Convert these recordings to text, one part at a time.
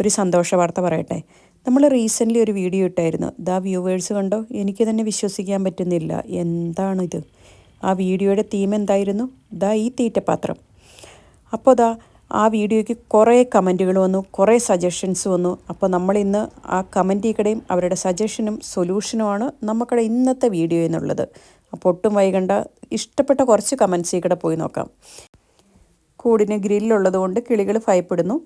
ഒരു സന്തോഷ വാർത്ത പറയട്ടെ. നമ്മൾ റീസെന്റ്ലി ഒരു വീഡിയോ ഇട്ടായിരുന്നു. ദാ വ്യൂവേഴ്സ് കണ്ടോ? എനിക്ക് തന്നെ വിശ്വസിക്കാൻ പറ്റുന്നില്ല. എന്താണിത്? ആ വീഡിയോയുടെ തീം എന്തായിരുന്നു? ദാ ഈ തീറ്റപാത്രം. അപ്പോൾ ദാ ആ വീഡിയോയ്ക്ക് കുറേ കമന്റുകൾ വന്നു കുറേ സജഷൻസ് വന്നു. അപ്പോൾ നമ്മൾ ഇന്ന് ആ കമന്റിക്കടെയും അവരുടെ സജഷനും സൊല്യൂഷനുമാണ് നമുക്കടെ ഇന്നത്തെ വീഡിയോ എന്നുള്ളത്. അപ്പോൾ ഒട്ടും വൈകണ്ട. ഇഷ്ടപ്പെട്ട കുറച്ച് കമൻസ് ഇവിടെ പോയി നോക്കാം. കൂടിന് ഗ്രില്ലുള്ളത് കൊണ്ട് കിളികൾ ഭയപ്പെടുന്നു.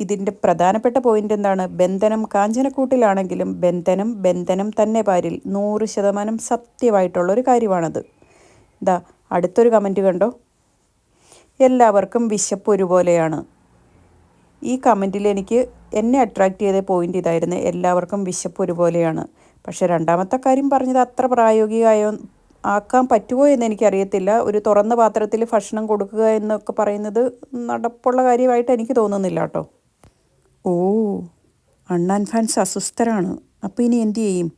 ഇതിന്റെ പ്രധാനപ്പെട്ട പോയിന്റ് എന്താണ്? ബന്ധനം കാഞ്ചനക്കൂട്ടിലാണെങ്കിലും ബന്ധനം ബന്ധനം തന്നെ പാരിൽ നൂറ് ശതമാനം സത്യമായിട്ടുള്ള ഒരു കാര്യമാണത്. ഇതാ അടുത്തൊരു കമന്റ് കണ്ടോ? എല്ലാവർക്കും വിശപ്പ് ഒരുപോലെയാണ്. ഈ കമന്റിൽ എനിക്ക് എന്നെ അട്രാക്റ്റ് ചെയ്ത പോയിന്റ് ഇതായിരുന്നു എല്ലാവർക്കും വിശപ്പ് ഒരുപോലെയാണ്. പക്ഷേ രണ്ടാമത്തെ കാര്യം പറഞ്ഞത് അത്ര പ്രായോഗികമായോ ആക്കാൻ പറ്റുമോ എന്ന് എനിക്കറിയത്തില്ല. ഒരു തുറന്ന പാത്രത്തിൽ ഭക്ഷണം കൊടുക്കുക എന്നൊക്കെ പറയുന്നത് നടപ്പുള്ള കാര്യമായിട്ട് എനിക്ക് തോന്നുന്നില്ല കേട്ടോ. ഓ അണ്ണാൻ ഫാൻസ് അസ്വസ്ഥരാണ്. അപ്പോൾ ഇനി എന്തു ചെയ്യും?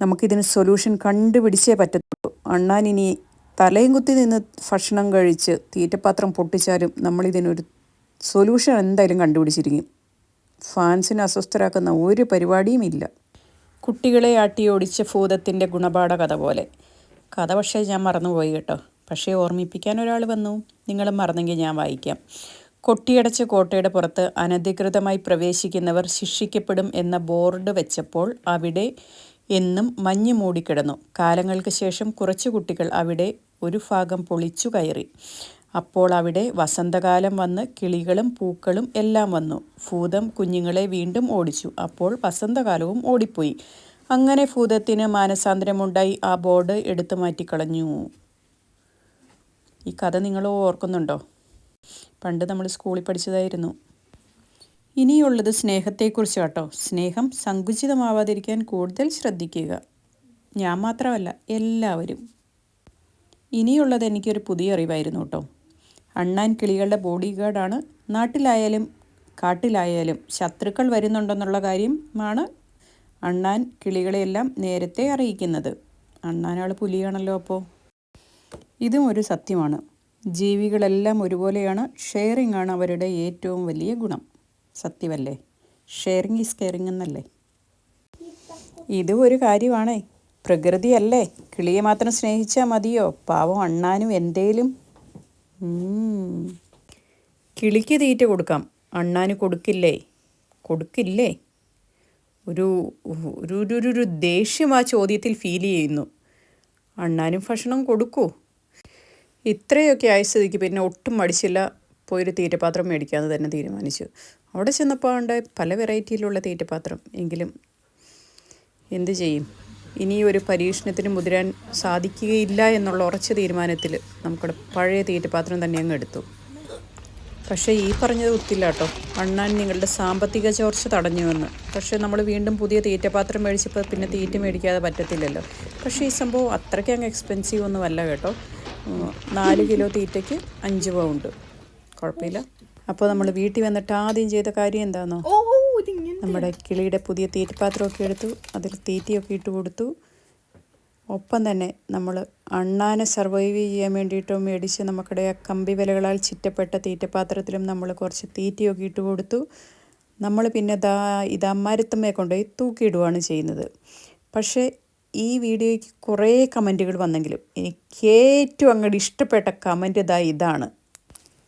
നമുക്കിതിന് സൊല്യൂഷൻ കണ്ടുപിടിച്ചേ പറ്റത്തുള്ളൂ. അണ്ണാൻ ഇനി തലയും കുത്തി നിന്ന് ഭക്ഷണം കഴിച്ച് തീറ്റപാത്രം പൊട്ടിച്ചാലും നമ്മളിതിനൊരു സൊല്യൂഷൻ എന്തായാലും കണ്ടുപിടിച്ചിരിക്കും. ഫാൻസിനെ അസ്വസ്ഥരാക്കുന്ന ഒരു പരിപാടിയും ഇല്ല. കുട്ടികളെ ആട്ടിയോടിച്ച ഭൂതത്തിന്റെ ഗുണപാഠ കഥ പോലെ. കഥ പക്ഷേ ഞാൻ മറന്നുപോയി കേട്ടോ. പക്ഷേ ഓർമ്മിപ്പിക്കാൻ ഒരാൾ വന്നു. നിങ്ങളും മറന്നെങ്കിൽ ഞാൻ വായിക്കാം. കൊട്ടിയടച്ച കോട്ടയുടെ പുറത്ത് അനധികൃതമായി പ്രവേശിക്കുന്നവർ ശിക്ഷിക്കപ്പെടും എന്ന ബോർഡ് വെച്ചപ്പോൾ അവിടെ എന്നും മഞ്ഞ് മൂടിക്കിടന്നു. കാലങ്ങൾക്ക് ശേഷം കുറച്ചു കുട്ടികൾ അവിടെ ഒരു ഭാഗം പൊളിച്ചു കയറി. അപ്പോൾ അവിടെ വസന്തകാലം വന്ന് കിളികളും പൂക്കളും എല്ലാം വന്നു. ഭൂതം കുഞ്ഞുങ്ങളെ വീണ്ടും ഓടിച്ചു. അപ്പോൾ വസന്തകാലവും ഓടിപ്പോയി. അങ്ങനെ ഭൂതത്തിന് മാനസാന്തരമുണ്ടായി. ആ ബോർഡ് എടുത്തു മാറ്റിക്കളഞ്ഞു. ഈ കഥ നിങ്ങൾ ഓർക്കുന്നുണ്ടോ? പണ്ട് നമ്മൾ സ്കൂളിൽ പഠിച്ചതായിരുന്നു. ഇനിയുള്ളത് സ്നേഹത്തെക്കുറിച്ച് കേട്ടോ. സ്നേഹം സങ്കുചിതമാവാതിരിക്കാൻ കൂടുതൽ ശ്രദ്ധിക്കുക. ഞാൻ മാത്രമല്ല എല്ലാവരും. ഇനിയുള്ളത് എനിക്കൊരു പുതിയ അറിവായിരുന്നു കേട്ടോ. അണ്ണാൻ കിളികളുടെ ബോഡി ഗാർഡാണ് നാട്ടിലായാലും കാട്ടിലായാലും ശത്രുക്കൾ വരുന്നുണ്ടെന്നുള്ള കാര്യമാണ് അണ്ണാൻ കിളികളെയെല്ലാം നേരത്തെ അറിയിക്കുന്നത്. അണ്ണാനാൾ പുലിയാണല്ലോ അപ്പോൾ ഇതും ഒരു സത്യമാണ്. ജീവികളെല്ലാം ഒരുപോലെയാണ്. ഷെയറിംഗ് ആണ് അവരുടെ ഏറ്റവും വലിയ ഗുണം. സത്യമല്ലേ? ഷെയറിംഗ് ഈസ് കെയറിംഗ് എന്നല്ലേ? ഇതും ഒരു കാര്യമാണേ. പ്രകൃതിയല്ലേ? കിളിയെ മാത്രം സ്നേഹിച്ചാൽ മതിയോ? പാവം അണ്ണാനും എന്തേലും? കിളിക്ക് തീറ്റ കൊടുക്കാം. അണ്ണാന് കൊടുക്കില്ലേ? കൊടുക്കില്ലേ? ഒരു ഒരു ഒരു ദേഷ്യം ആ ചോദ്യത്തിൽ ഫീൽ ചെയ്യുന്നു. അണ്ണാനും ഭക്ഷണം കൊടുക്കൂ. ഇത്രയൊക്കെ ആയ സ്ഥിതിക്ക് പിന്നെ ഒട്ടും മടിച്ചില്ല പോയൊരു തീറ്റപാത്രം മേടിക്കാമെന്ന് തന്നെ തീരുമാനിച്ചു. അവിടെ ചെന്നപ്പോൾ ഉണ്ട് പല വെറൈറ്റിയിലുള്ള തീറ്റപാത്രം എങ്കിലും എന്ത് ചെയ്യും? ഇനി ഒരു പരീക്ഷണത്തിന് മുതിരാൻ സാധിക്കുകയില്ല എന്നുള്ള ഉറച്ച തീരുമാനത്തിൽ നമുക്കിവിടെ പഴയ തീറ്റപാത്രം തന്നെ അങ്ങ് എടുത്തു. പക്ഷേ ഈ പറഞ്ഞത് ഒത്തില്ല കേട്ടോ അണ്ണാൻ നിങ്ങളുടെ സാമ്പത്തിക ചോർച്ച തടഞ്ഞുവെന്ന് പക്ഷേ നമ്മൾ വീണ്ടും പുതിയ തീറ്റപാത്രം മേടിച്ചപ്പോൾ പിന്നെ തീറ്റ മേടിക്കാതെ പറ്റത്തില്ലല്ലോ. പക്ഷേ ഈ സംഭവം അത്രയ്ക്ക് അങ്ങ് എക്സ്പെൻസീവ് ഒന്നുമല്ല കേട്ടോ. നാല് കിലോ തീറ്റയ്ക്ക് അഞ്ച് പൗണ്ട്. കുഴപ്പമില്ല. അപ്പോൾ നമ്മൾ വീട്ടിൽ വന്നിട്ട് ആദ്യം ചെയ്ത കാര്യം എന്താണെന്നോ നമ്മുടെ കിളിയുടെ പുതിയ തീറ്റപാത്രമൊക്കെ എടുത്തു അതിൽ തീറ്റയൊക്കെ ഇട്ട് കൊടുത്തു. ഒപ്പം തന്നെ നമ്മൾ അണ്ണാനെ സർവൈവ് ചെയ്യാൻ വേണ്ടിയിട്ട് മേടിച്ച് നമുക്കിടെ കമ്പി വിലകളാൽ ചുറ്റപ്പെട്ട തീറ്റപാത്രത്തിലും നമ്മൾ കുറച്ച് തീറ്റയൊക്കെ ഇട്ട് കൊടുത്തു. നമ്മൾ പിന്നെ ദാ ഇത് അമ്മാരത്തമ്മയെ കൊണ്ടുപോയി തൂക്കിയിടുകയാണ് ചെയ്യുന്നത്. പക്ഷേ ഈ വീഡിയോയ്ക്ക് കുറേ കമന്റുകൾ വന്നെങ്കിലും എനിക്ക് ഏറ്റവും അങ്ങോട്ട് ഇഷ്ടപ്പെട്ട കമന്റ് ഇതാ ഇതാണ്.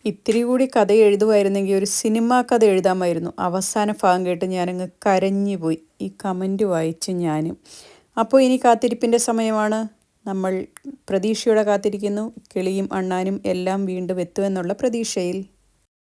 ഇത്തിരി കൂടി കഥ എഴുതുമായിരുന്നെങ്കിൽ ഒരു സിനിമാ കഥ എഴുതാമായിരുന്നു. അവസാന ഭാഗം കേട്ട് ഞാനങ്ങ് കരഞ്ഞു പോയി. ഈ കമന്റ് വായിച്ച് ഞാനും. അപ്പോൾ ഇനി കാത്തിരിപ്പിന്റെ സമയമാണ്. നമ്മൾ പ്രതീക്ഷയോടെ കാത്തിരിക്കുന്നു. കിളിയും അണ്ണാനും എല്ലാം വീണ്ടും എത്തുമെന്നുള്ള പ്രതീക്ഷയിൽ.